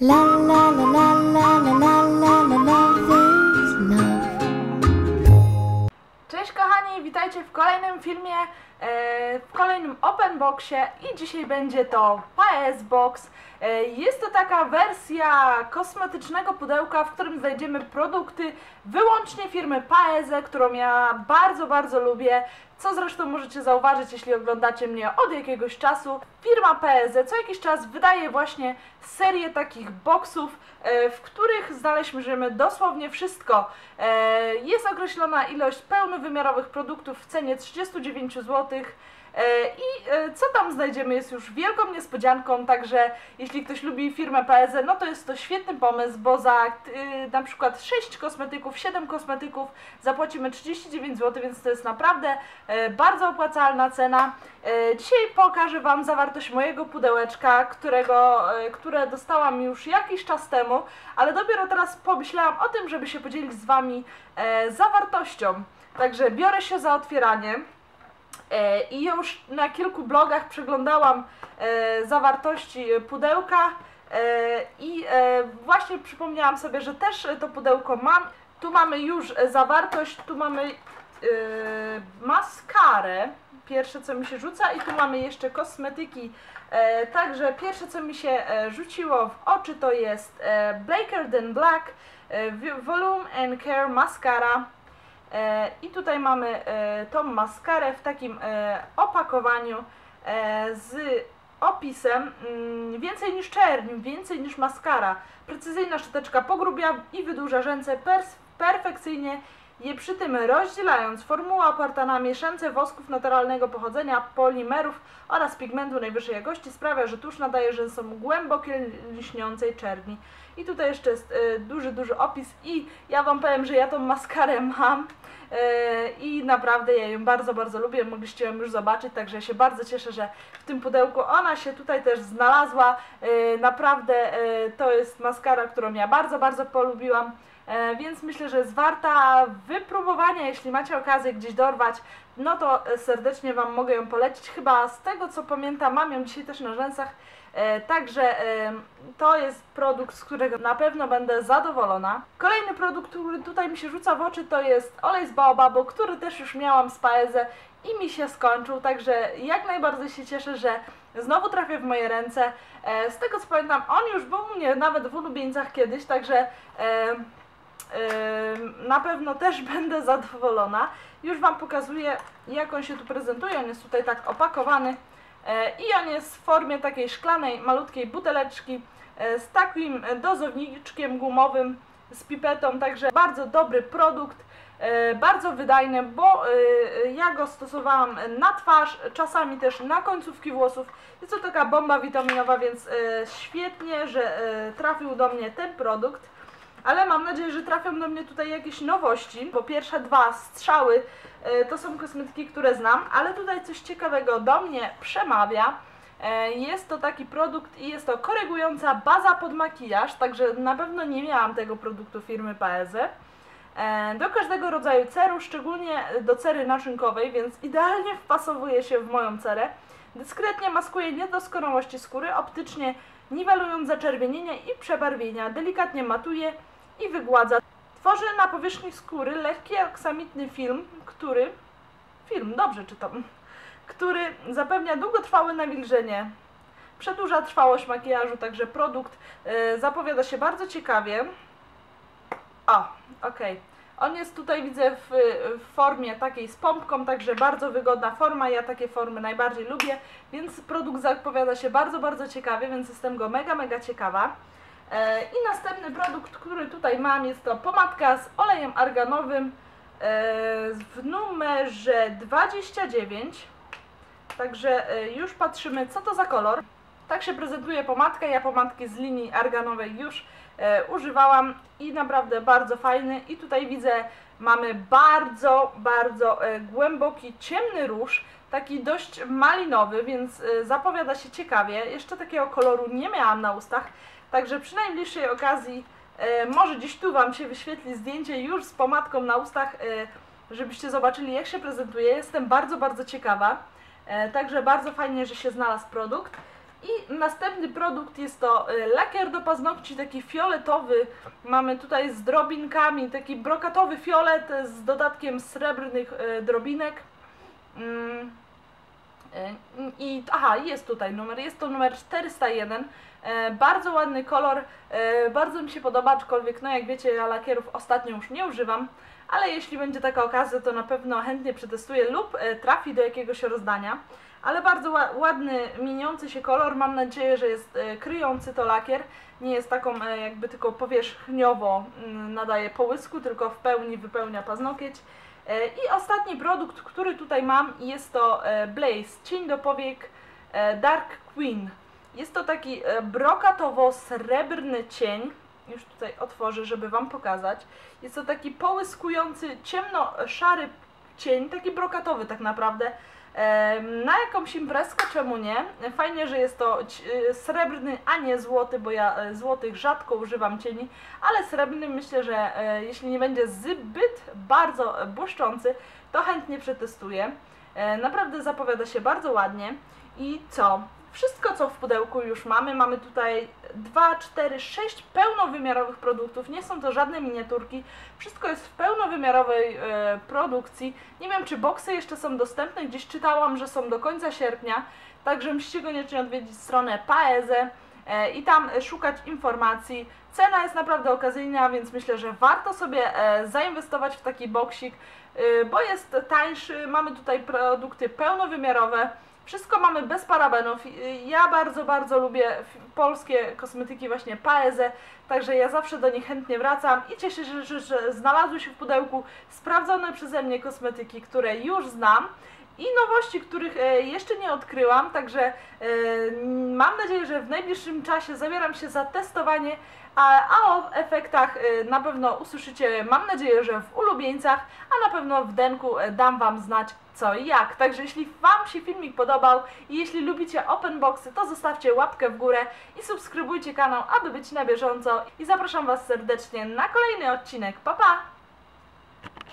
La la la la la la la la la. Cześć kochani, witajcie w kolejnym filmie, w kolejnym open boxie i dzisiaj będzie to PS Box. E, Jest to taka wersja kosmetycznego pudełka, w którym znajdziemy produkty wyłącznie firmy Paese, którą ja bardzo, bardzo lubię, co zresztą możecie zauważyć, jeśli oglądacie mnie od jakiegoś czasu. Firma Paese co jakiś czas wydaje właśnie serię takich boxów, e, w których znaleźć możemy dosłownie wszystko. E, Jest określona ilość pełnowymiarowych produktów w cenie 39 zł. I e, co tam znajdziemy jest już wielką niespodzianką, także jeśli ktoś lubi firmę PSE, no to jest to świetny pomysł, bo za y, na przykład 6 kosmetyków, 7 kosmetyków zapłacimy 39 zł, więc to jest naprawdę e, bardzo opłacalna cena. E, Dzisiaj pokażę Wam zawartość mojego pudełeczka, którego, e, które dostałam już jakiś czas temu, ale dopiero teraz pomyślałam o tym, żeby się podzielić z Wami e, zawartością. Także biorę się za otwieranie. E, I już na kilku blogach przeglądałam e, zawartości pudełka e, i właśnie przypomniałam sobie, że też to pudełko mam. Tu mamy już zawartość, tu mamy maskarę, pierwsze co mi się rzuca i tu mamy jeszcze kosmetyki. Także pierwsze co mi się rzuciło w oczy to jest Blaker Than Black Volume and Care Mascara. E, I tutaj mamy e, tą maskarę w takim e, opakowaniu z opisem mm, więcej niż czerń, więcej niż maskara. Precyzyjna szczoteczka pogrubia i wydłuża rzęce perfekcyjnie, je przy tym rozdzielając. Formuła oparta na mieszance wosków naturalnego pochodzenia, polimerów oraz pigmentu najwyższej jakości sprawia, że tusz nadaje rzęsom głębokie, lśniącej czerni. I tutaj jeszcze jest duży, duży opis i ja Wam powiem, że ja tą maskarę mam i naprawdę ja ją bardzo, bardzo lubię, mogliście ją już zobaczyć, także ja się bardzo cieszę, że w tym pudełku ona się tutaj też znalazła. E, naprawdę e, to jest maskara, którą ja bardzo, bardzo polubiłam. E, Więc myślę, że jest warta wypróbowania, jeśli macie okazję gdzieś dorwać, no to e, serdecznie Wam mogę ją polecić. Chyba z tego co pamiętam, mam ją dzisiaj też na rzęsach, E, Także e, to jest produkt, z którego na pewno będę zadowolona. Kolejny produkt, który tutaj mi się rzuca w oczy, to jest olej z baobabu, który też już miałam z Paeze i mi się skończył, także jak najbardziej się cieszę, że znowu trafię w moje ręce. E, Z tego co pamiętam, on już był u mnie nawet w ulubieńcach kiedyś, także e, na pewno też będę zadowolona. Już Wam pokazuję, jak on się tu prezentuje. On jest tutaj tak opakowany e, i on jest w formie takiej szklanej, malutkiej buteleczki e, z takim dozowniczkiem gumowym, z pipetą, także bardzo dobry produkt. e, Bardzo wydajny, bo e, ja go stosowałam na twarz, czasami też na końcówki włosów. Jest to taka bomba witaminowa, więc e, świetnie, że e, trafił do mnie ten produkt. Ale mam nadzieję, że trafią do mnie tutaj jakieś nowości, bo pierwsze dwa strzały e, to są kosmetyki, które znam, ale tutaj coś ciekawego do mnie przemawia. E, Jest to taki produkt i jest to korygująca baza pod makijaż, także na pewno nie miałam tego produktu firmy Paese. E, Do każdego rodzaju ceru, szczególnie do cery naczynkowej, więc idealnie wpasowuje się w moją cerę. Dyskretnie maskuje niedoskonałości skóry, optycznie niwelując zaczerwienienia i przebarwienia, delikatnie matuje i wygładza. Tworzy na powierzchni skóry lekki aksamitny film, który film, dobrze czytam, który zapewnia długotrwałe nawilżenie. Przedłuża trwałość makijażu, także produkt e, zapowiada się bardzo ciekawie. O, okej. On jest tutaj, widzę, w, w formie takiej z pompką, także bardzo wygodna forma. Ja takie formy najbardziej lubię, więc produkt zapowiada się bardzo, bardzo ciekawie, więc jestem go mega, mega ciekawa. E, I następny produkt, który tutaj mam, jest to pomadka z olejem arganowym e, w numerze 29. Także e, już patrzymy, co to za kolor. Tak się prezentuje pomadka. Ja pomadki z linii arganowej już używałam i naprawdę bardzo fajny. I tutaj widzę, mamy bardzo, bardzo e, głęboki, ciemny róż, taki dość malinowy, więc e, zapowiada się ciekawie. Jeszcze takiego koloru nie miałam na ustach, także przy najbliższej okazji e, może gdzieś tu Wam się wyświetli zdjęcie już z pomadką na ustach, e, żebyście zobaczyli jak się prezentuje. Jestem bardzo, bardzo ciekawa. E, Także bardzo fajnie, że się znalazł produkt. I następny produkt jest to e, lakier do paznokci, taki fioletowy. Mamy tutaj z drobinkami, taki brokatowy fiolet z dodatkiem srebrnych e, drobinek. Mm. E, I aha, jest tutaj numer, jest to numer 401. E, bardzo ładny kolor, bardzo mi się podoba, aczkolwiek no jak wiecie, ja lakierów ostatnio już nie używam, ale jeśli będzie taka okazja, to na pewno chętnie przetestuję lub trafi do jakiegoś rozdania. Ale bardzo ła- ładny, mieniący się kolor, mam nadzieję, że jest e, kryjący to lakier, nie jest taką e, jakby tylko powierzchniowo mm, nadaje połysku, tylko w pełni wypełnia paznokieć. E, I ostatni produkt, który tutaj mam jest to Blaze, cień do powiek Dark Queen. Jest to taki brokatowo-srebrny cień. Już tutaj otworzę, żeby Wam pokazać. Jest to taki połyskujący, ciemno-szary cień, taki brokatowy tak naprawdę. Na jakąś imprezkę, czemu nie? Fajnie, że jest to e, srebrny, a nie złoty, bo ja e, złotych rzadko używam cieni, ale srebrny myślę, że e, jeśli nie będzie zbyt bardzo błyszczący, to chętnie przetestuję. E, Naprawdę zapowiada się bardzo ładnie. I co? Wszystko, co w pudełku już mamy. Mamy tutaj 2, 4, 6 pełnowymiarowych produktów. Nie są to żadne miniaturki. Wszystko jest w pełnowymiarowej e, produkcji. Nie wiem, czy boksy jeszcze są dostępne. Gdzieś czytałam, że są do końca sierpnia. Także musicie koniecznie odwiedzić stronę Paeze e, i tam szukać informacji. Cena jest naprawdę okazyjna, więc myślę, że warto sobie e, zainwestować w taki boksik, e, bo jest tańszy. Mamy tutaj produkty pełnowymiarowe. Wszystko mamy bez parabenów. Ja bardzo, bardzo lubię polskie kosmetyki właśnie Paeze, także ja zawsze do nich chętnie wracam i cieszę się, że znalazły się w pudełku sprawdzone przeze mnie kosmetyki, które już znam i nowości, których e, jeszcze nie odkryłam, także e, mam nadzieję, że w najbliższym czasie zabieram się za testowanie, a, o efektach e, na pewno usłyszycie, mam nadzieję, że w ulubieńcach, a na pewno w denku dam Wam znać co i jak. Także jeśli Wam się filmik podobał i jeśli lubicie open boxy, to zostawcie łapkę w górę i subskrybujcie kanał, aby być na bieżąco i zapraszam Was serdecznie na kolejny odcinek. Pa pa!